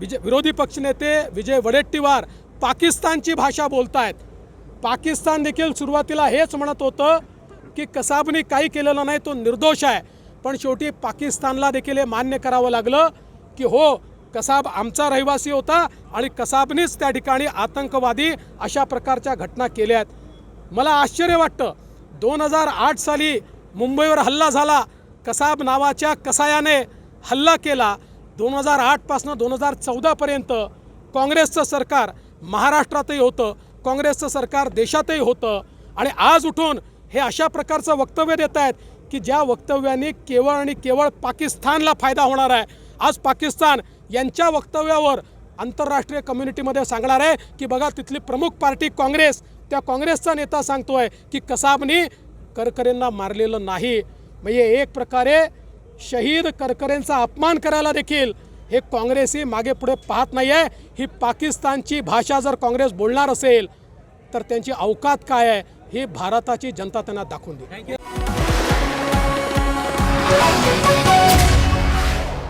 विजय विरोधी पक्षनेते विजय वडेट्टीवार पाकिस्तानची भाषा बोलत आहेत पाकिस्तान देखील सुरुवातीला हेच म्हणत होतं की कसाबनी काही केलेलं नाही तो निर्दोष आहे. पण शेवटी पाकिस्तानला देखील हे मान्य करावं लागलं की हो कसाब आमचा रहिवासी होता आणि कसाबनीच त्या ठिकाणी आतंकवादी अशा प्रकारच्या घटना केल्या आहेत. मला आश्चर्य वाटतं दोन हजार आठ साली मुंबईवर हल्ला झाला कसाब नावाच्या कसायाने हल्ला केला दोन हजार आठपासनं दोन हजार चौदापर्यंत काँग्रेसचं सरकार महाराष्ट्रातही होतं काँग्रेसचं सरकार देशातही होतं. आणि आज उठून हे अशा प्रकारचं वक्तव्य देत आहेत की ज्या वक्तव्याने केवळ आणि केवळ पाकिस्तानला फायदा होणार आहे. आज पाकिस्तान यांच्या वक्तव्यावर आंतरराष्ट्रीय कम्युनिटीमध्ये सांगणार आहे की बघा तिथली प्रमुख पार्टी काँग्रेस त्या काँग्रेसचा नेता सांगतोय की कसाबनी करकरेंना मारलेलं नाही. म्हणजे एक प्रकारे शहीद करकरेंचा अपमान करायला देखील हे काँग्रेसही मागे पुढे पाहत नाही आहे ही पाकिस्तानची भाषा जर काँग्रेस बोलणार असेल तर त्यांची अवकात काय आहे ही भारताची जनता त्यांना दाखवून देईल.